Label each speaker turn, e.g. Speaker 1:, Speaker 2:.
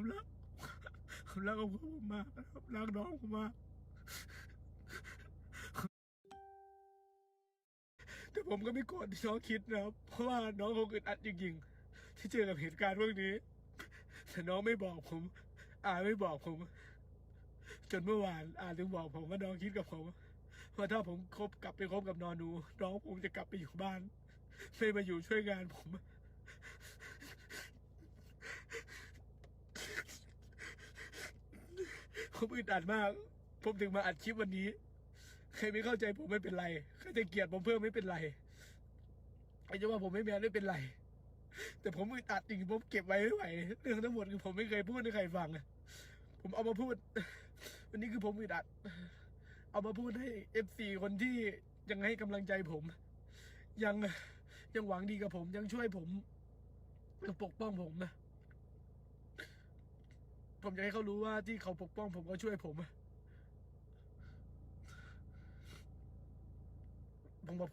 Speaker 1: ผมรักผมรักครอบครัวผมมากนะครับรักน้องผมมากแต่ผมก็ไม่โกรธที่น้องคิดนะครับ เพราะว่าน้องคงอึดอัดจริงๆที่เจอกับเหตุการณ์พวกนี้ แต่น้องไม่บอกผม อาไม่บอกผม จนเมื่อวานอาถึงบอกผมว่าน้องคิดกับผมว่าถ้าผมคบกลับไปคบกับนอนหนูน้องผมจะกลับไปอยู่บ้านไม่มาอยู่ช่วยงานผม ผมอึดอัดมาก ผมถึงมาอัดคลิปวันนี้ ใครไม่เข้าใจผมไม่เป็นไร ใครจะเกลียดผมเพิ่มไม่เป็นไรใครจะว่าผมไม่แมนไม่เป็นไร แต่ผมอึดอัดจริงผมเก็บไว้ไม่ไหวเรื่องทั้งหมดคือผมไม่เคยพูดให้ใครฟังผมเอามาพูด วันนี้คือผมอึดอัด เอามาพูดให้เอฟซีคนที่ยังให้กำลังใจผม ยังยังหวังดีกับผมยังช่วยผมยังปกป้องผมนะ ผมอยากให้เขารู้ว่าที่เขาปกป้องผมก็ช่วยผม ผมบอก